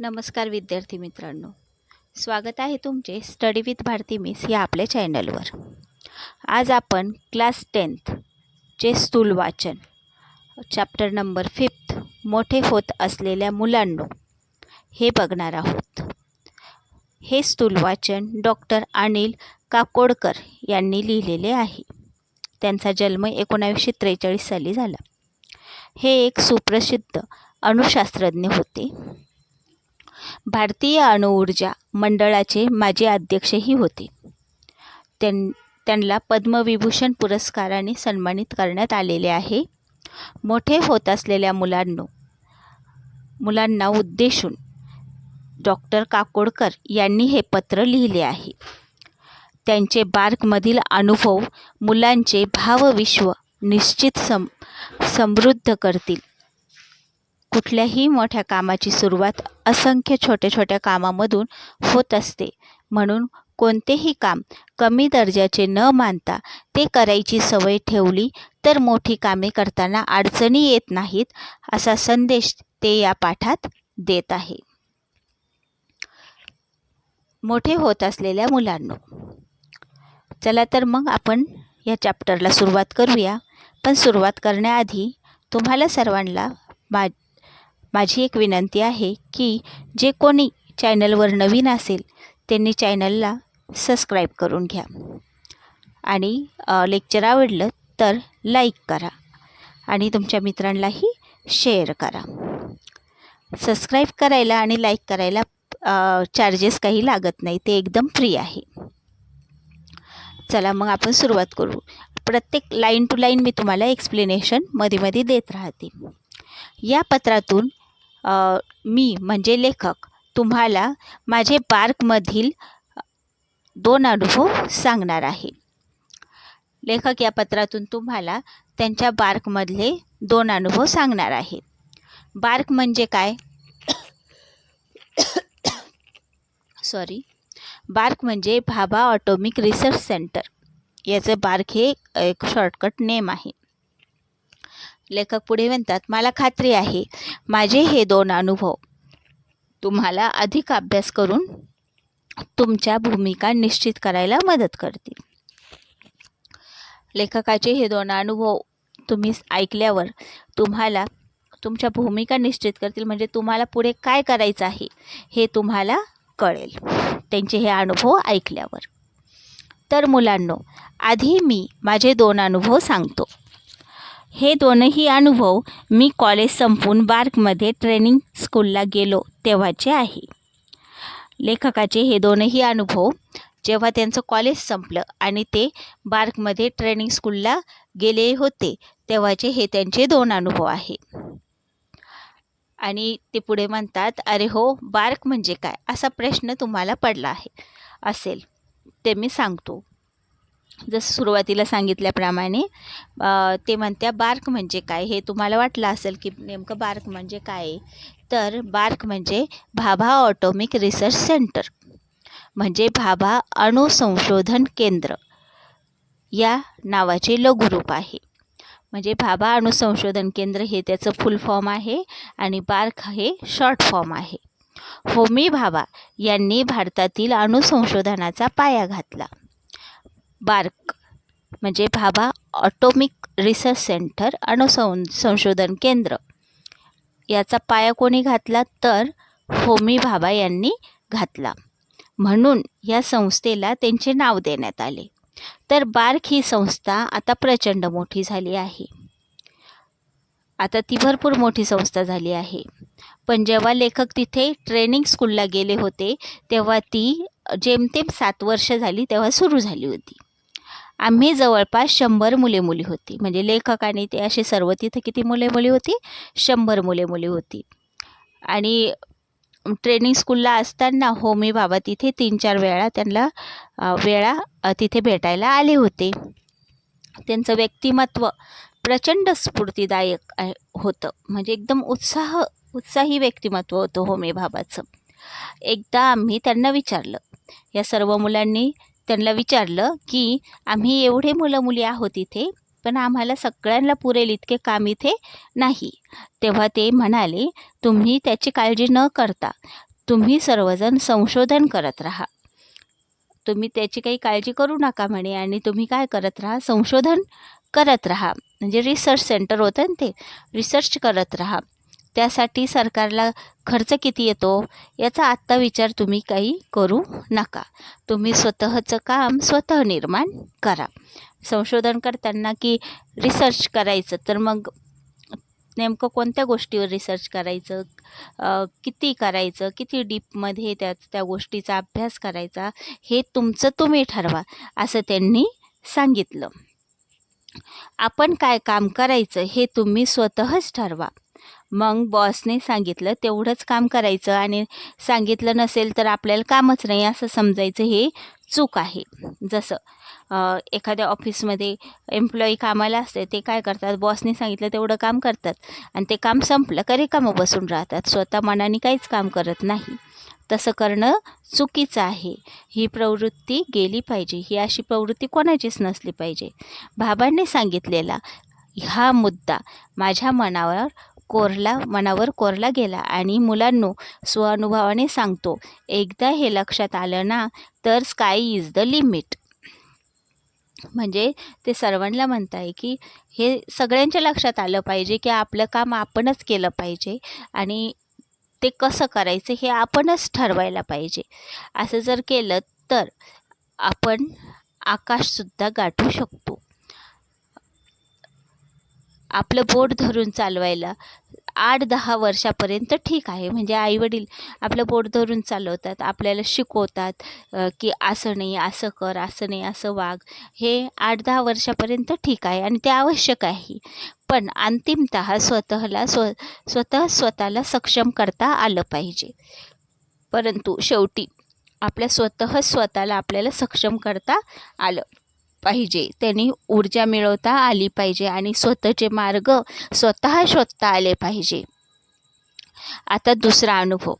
नमस्कार विद्यार्थी मित्रांनो. स्वागत आहे तुमचे स्टडी विथ भारती मिस या आपल्या चॅनलवर आज आपण क्लास टेन्थचे स्थूल वाचन चॅप्टर नंबर फिफ्थ मोठे होत असलेल्या मुलांनो हे बघणार आहोत. हे स्थूल वाचन डॉक्टर अनिल काकोडकर यांनी लिहिलेले आहे. त्यांचा जन्म एकोणावीसशे त्रेचाळीस साली झाला. हे एक सुप्रसिद्ध अणुशास्त्रज्ञ होते. भारतीय अणुऊर्जा मंडळाचे माजी अध्यक्षही होते. त्यां त्यांना पद्मविभूषण पुरस्काराने सन्मानित करण्यात आलेले आहे. मोठे होत असलेल्या मुलांनो मुलांना उद्देशून डॉक्टर काकोडकर यांनी हे पत्र लिहिले आहे. त्यांचे बार्कमधील अनुभव मुलांचे भावविश्व निश्चित सम समृद्ध करतील. कुठल्याही मोठ्या कामाची सुरुवात असंख्य छोट्या छोट्या कामामधून होत असते. म्हणून कोणतेही काम कमी दर्जाचे न मानता ते करायची सवय ठेवली तर मोठी कामे करताना अडचणी येत नाहीत असा संदेश ते या पाठात देत आहे. मोठे होत असलेल्या मुलांनो चला तर मग आपण या चॅप्टरला सुरुवात करूया. पण सुरुवात करण्याआधी तुम्हाला सर्वांना मा माझी एक विनंती आहे की जे कोणी चॅनलवर नवीन असेल त्यांनी चॅनलला सबस्क्राईब करून घ्या. आणि लेक्चर आवडलं तर लाईक करा आणि तुमच्या मित्रांनाही शेअर करा. सबस्क्राईब करायला आणि लाईक करायला चार्जेस काही लागत नाही ते एकदम फ्री आहे. चला मग आपण सुरुवात करू. प्रत्येक लाईन टू लाईन मी तुम्हाला एक्सप्लेनेशनमध्ये मध्ये देत राहते. या पत्रातून मी म्हणजे लेखक. तुम्हाला माझे पार्कमधील दोन अनुभव सांगणार आहे. लेखक या पत्रातून तुम्हाला त्यांच्या बार्कमधले दोन अनुभव सांगणार आहे. बार्क म्हणजे काय? सॉरी बार्क म्हणजे भाभा ऑटोमिक रिसर्च सेंटर. याचं बार्क हे एक शॉर्टकट नेम आहे. लेखक पुढे म्हणतात मला खात्री आहे. माझे हे दोन अनुभव. तुम्हाला अधिक अभ्यास करून तुमच्या भूमिका निश्चित करायला मदत करतील. लेखकाचे हे दोन अनुभव तुम्ही ऐकल्यावर तुम्हाला तुमच्या भूमिका निश्चित करतील म्हणजे तुम्हाला पुढे काय करायचं आहे हे तुम्हाला कळेल. त्यांचे हे अनुभव ऐकल्यावर. तर मुलांनो आधी मी माझे दोन अनुभव सांगतो. हे दोनही अनुभव मी कॉलेज संपून बार्कमध्ये ट्रेनिंग स्कूलला गेलो तेव्हाचे आहे. लेखकाचे हे दोनही अनुभव जेव्हा त्यांचं कॉलेज संपलं आणि ते बार्कमध्ये ट्रेनिंग स्कूलला गेले होते तेव्हाचे हे त्यांचे दोन अनुभव आहे. आणि ते पुढे म्हणतात अरे हो बार्क म्हणजे काय? असा प्रश्न तुम्हाला पडला आहे. असेल ते मी सांगतो. जसं सुरुवातीला सांगितल्याप्रमाणे ते म्हणत्या बार्क म्हणजे काय? हे तुम्हाला वाटलं असेल की नेमकं बार्क म्हणजे काय तर बार्क म्हणजे भाभा ऑटोमिक रिसर्च सेंटर म्हणजे भाभा अणुसंशोधन केंद्र या नावाचे लघुरूप आहे. म्हणजे भाभा अणुसंशोधन केंद्र हे त्याचं फुल फॉर्म आहे आणि बार्क हे शॉर्ट फॉर्म आहे. होमी भाभा यांनी भारतातील अणुसंशोधनाचा पाया घातला. बार्क म्हणजे भाभा ऑटोमिक रिसर्च सेंटर अणुसं संशोधन केंद्र. याचा पाया कोणी घातला तर होमी भाभा यांनी घातला. म्हणून या संस्थेला त्यांचे नाव देण्यात आले. तर बार्क ही संस्था आता प्रचंड मोठी झाली आहे. आता ती भरपूर मोठी संस्था झाली आहे. पण जेव्हा लेखक तिथे ट्रेनिंग स्कूलला गेले होते तेव्हा ती जेमतेम सात वर्ष झाली तेव्हा सुरू झाली होती. आम्ही जवळपास शंभर मुले मुली होती. म्हणजे लेखक आणि ते असे सर्व तिथे किती मुले मुली होती? शंभर मुले मुली होती. आणि ट्रेनिंग स्कूलला असताना होमी बाबा तिथे तीन चार वेळा त्यांना वेळा तिथे भेटायला आले होते. त्यांचं व्यक्तिमत्व प्रचंड स्फूर्तीदायक होतं. म्हणजे एकदम उत्साह उत्साही व्यक्तिमत्व होतं होमी बाबाचं. एकदा आम्ही त्यांना विचारलं या सर्व मुलांनी त्यांना विचारलं की आम्ही एवढे मुलं मुली आहोत इथे पण आम्हाला सगळ्यांना पुरेल इतके काम इथे नाही. तेव्हा ते म्हणाले तुम्ही त्याची काळजी न करता तुम्ही सर्वजण संशोधन करत राहा. तुम्ही त्याची काही काळजी करू नका म्हणे आणि तुम्ही काय करत राहा संशोधन करत राहा. म्हणजे रिसर्च सेंटर होतं ना ते रिसर्च करत राहा. त्यासाठी सरकारला खर्च किती येतो याचा आत्ता विचार तुम्ही काही करू नका. तुम्ही स्वतःचं काम स्वतः निर्माण करा. संशोधन करताना की रिसर्च करायचं तर मग नेमकं कोणत्या गोष्टीवर रिसर्च करायचं? किती करायचं? किती डीपमध्ये त्या त्या गोष्टीचा अभ्यास करायचा? हे तुमचं तुम्ही ठरवा असं त्यांनी सांगितलं. आपण काय काम करायचं हे तुम्ही स्वतःच ठरवा. मग बॉसने सांगितलं तेवढंच काम करायचं आणि सांगितलं नसेल तर आपल्याला कामच नाही असं समजायचं हे चूक आहे. जसं एखाद्या ऑफिसमध्ये एम्प्लॉई कामाला असते ते काय करतात? बॉसने सांगितलं तेवढं काम करतात आणि ते काम संपलं का रिकामं बसून राहतात? स्वतः मनाने काहीच काम करत नाही. तसं करणं चुकीचं आहे. ही प्रवृत्ती गेली पाहिजे. ही अशी प्रवृत्ती कोणाचीच नसली पाहिजे. बाबांनी सांगितलेला हा मुद्दा माझ्या मनावर कोरला मनावर कोरला गेला आणि मुलांनो स्वानुभवाने सांगतो एकदा हे लक्षात आलं ना तर स्काय इज द लिमिट म्हणजे ते सर्वांना म्हणत आहे की हे सगळ्यांच्या लक्षात आलं पाहिजे की आपलं काम आपणच केलं पाहिजे आणि ते कसं करायचं हे आपणच ठरवायला पाहिजे. असं जर केलं तर आपण आकाशसुद्धा गाठू शकतो. आपलं बोट धरून चालवायला आठ दहा वर्षापर्यंत ठीक आहे. म्हणजे आईवडील आपलं बोट धरून चालवतात आपल्याला शिकवतात की असं नाही असं कर असं नाही असं वाग. हे आठ दहा वर्षापर्यंत ठीक आहे आणि ते आवश्यक आहे. पण अंतिमतः स्वतःला स्व स्वतः स्वतःला सक्षम करता आलं पाहिजे. परंतु शेवटी आपल्या स्वतः स्वतःला आपल्याला सक्षम करता आलं. पाहिजे. त्यांनी ऊर्जा मिळवता आली पाहिजे आणि स्वतःचे मार्ग स्वतः शोधता आले पाहिजे. आता दुसरा अनुभव.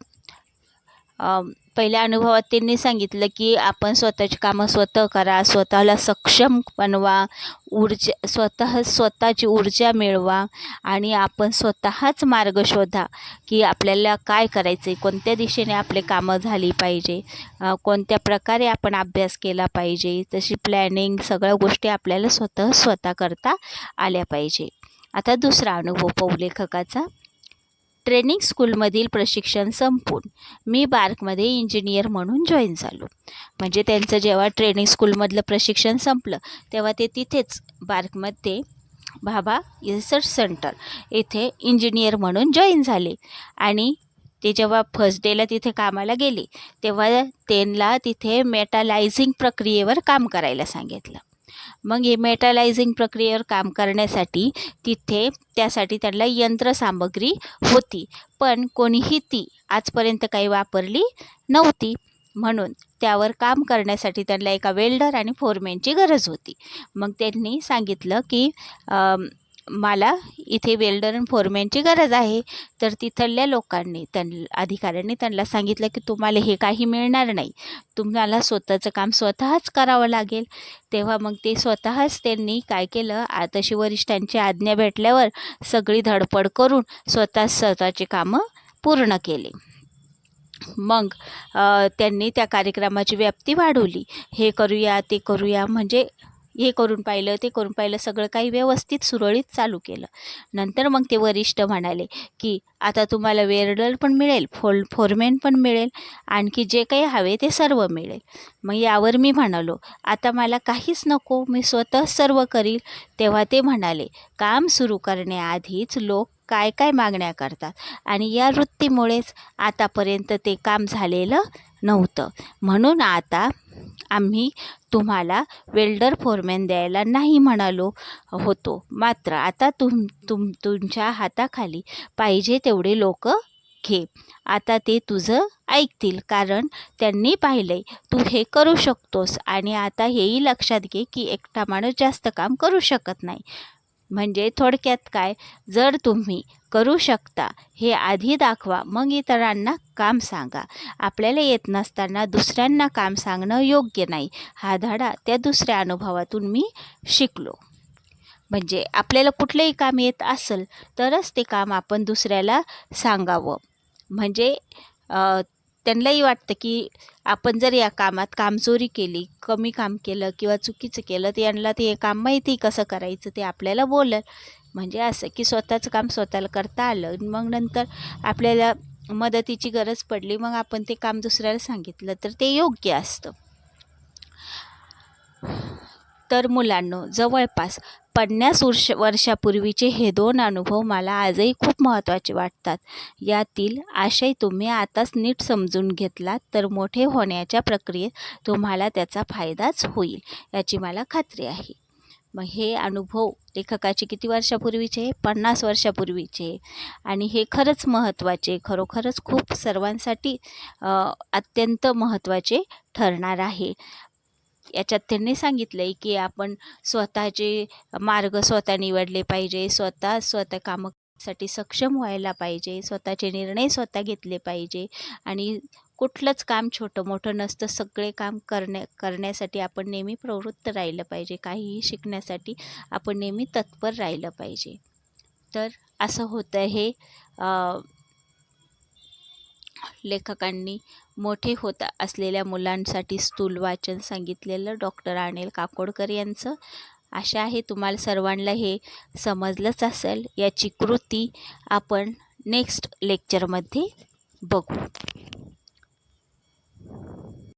पहिल्या अनुभवात त्यांनी सांगितलं की आपण स्वतःची कामं स्वतः करा स्वतःला सक्षम बनवा ऊर्जा स्वतः स्वतःची ऊर्जा मिळवा आणि आपण स्वतःच मार्ग शोधा की आपल्याला काय करायचं आहे कोणत्या दिशेने आपले कामं झाली पाहिजे कोणत्या प्रकारे आपण अभ्यास केला पाहिजे तशी प्लॅनिंग सगळ्या गोष्टी आपल्याला स्वतः स्वतः करता आल्या पाहिजे. आता दुसरा अनुभव पौलेखकाचा लेखकाचा. ट्रेनिंग स्कूलमधील प्रशिक्षण संपून मी बार्कमध्ये इंजिनियर म्हणून जॉईन झालो. म्हणजे त्यांचं जेव्हा ट्रेनिंग स्कूलमधलं प्रशिक्षण संपलं तेव्हा ते तिथेच बार्कमध्ये भाभा रिसर्च सेंटर येथे इंजिनियर म्हणून जॉईन झाले. आणि ते जेव्हा फर्स्ट डेला तिथे कामाला गेले तेव्हा त्यांना तिथे मेटालायझिंग प्रक्रियेवर काम करायला सांगितलं. मग हे मेटालायझिंग प्रक्रियेवर काम करण्यासाठी तिथे त्यासाठी त्यांना यंत्रसामग्री होती. पण कोणीही ती आजपर्यंत काही वापरली नव्हती. म्हणून त्यावर काम करण्यासाठी त्यांना एका वेल्डर आणि फोरमॅनची गरज होती. मग त्यांनी सांगितलं की मला इथे वेल्डर अँड फोरमॅनची गरज आहे. तर तिथल्या लोकांनी त्यां अधिकाऱ्यांनी त्यांना सांगितलं की तुम्हाला हे काही मिळणार नाही. तुम्हाला स्वतःचं काम स्वतःच करावं लागेल. तेव्हा मग ते स्वतःच त्यांनी काय केलं? तशी वरिष्ठांची आज्ञा भेटल्यावर सगळी धडपड करून स्वतः स्वतःची कामं पूर्ण केले. मग त्यांनी त्या कार्यक्रमाची व्याप्ती वाढवली. हे करूया ते करूया म्हणजे हे करून पाहिलं ते करून पाहिलं सगळं काही व्यवस्थित सुरळीत चालू केलं. नंतर मग ते वरिष्ठ म्हणाले की आता तुम्हाला वेरडल पण मिळेल फोल फोरमॅन पण मिळेल आणखी जे काही हवे ते सर्व मिळेल. मग यावर मी म्हणालो आता मला काहीच नको मी स्वतः सर्व करील. तेव्हा ते म्हणाले काम सुरू करण्याआधीच लोक काय काय मागण्या करतात आणि या वृत्तीमुळेच आतापर्यंत ते काम झालेलं नव्हतं. म्हणून आता आम्ही तुम्हाला वेल्डर फोरमॅन द्यायला नाही म्हणालो होतो. मात्र आता तुम तुम तुमच्या हाताखाली पाहिजे तेवढे लोक घे. आता ते तुझं ऐकतील कारण त्यांनी पाहिलंय तू हे करू शकतोस आणि आता हेही लक्षात घे की एकटा माणूस जास्त काम करू शकत नाही. म्हणजे थोडक्यात काय? जर तुम्ही करू शकता हे आधी दाखवा मग इतरांना काम सांगा. आपल्याला येत नसताना दुसऱ्यांना काम सांगणं योग्य नाही. हा धडा त्या दुसऱ्या अनुभवातून मी शिकलो. म्हणजे आपल्याला कुठलंही काम येत असेल तरच ते काम आपण दुसऱ्याला सांगावं. म्हणजे त्यांनाही वाटतं की आपण जर या कामात कामचोरी केली कमी काम केलं किंवा चुकीचं केलं तर यांना ते हे काम माहिती कसं करायचं ते आपल्याला बोलल. म्हणजे असं की स्वतःचं काम स्वतःला करता आलं. मग नंतर आपल्याला मदतीची गरज पडली मग आपण ते काम दुसऱ्याला सांगितलं तर ते योग्य असतं. तर मुलांनो जवळपास पन्नास वर्ष वर्षापूर्वीचे हे दोन अनुभव मला आजही खूप महत्त्वाचे वाटतात. यातील आशय तुम्ही आताच नीट समजून घेतलात तर मोठे होण्याच्या प्रक्रियेत तुम्हाला त्याचा फायदाच होईल याची मला खात्री आहे. मग हे अनुभव लेखकाचे किती वर्षापूर्वीचे? पन्नास वर्षापूर्वीचे. आणि हे खरंच महत्त्वाचे खरोखरच खूप सर्वांसाठी अत्यंत महत्त्वाचे ठरणार आहे. याच्यात त्यांनी सांगितलं आहे की आपण स्वतःचे मार्ग स्वतः निवडले पाहिजे स्वतः स्वतः कामासाठी सक्षम व्हायला पाहिजे स्वतःचे निर्णय स्वतः घेतले पाहिजे आणि कुठलंच काम छोटं मोठं नसतं. सगळे काम करण्या करण्यासाठी आपण नेहमी प्रवृत्त राहिलं पाहिजे. काहीही शिकण्यासाठी आपण नेहमी तत्पर राहिलं पाहिजे. तर असं होतं हे. लेखकांनी मोठे होत असलेल्या मुलांसाठी स्थूल वाचन सांगितलेलं डॉक्टर अनिल काकोडकर यांचं. आशा आहे तुम्हाला सर्वांना हे समजलंच असेल. याची कृती आपण नेक्स्ट लेक्चरमध्ये बघू.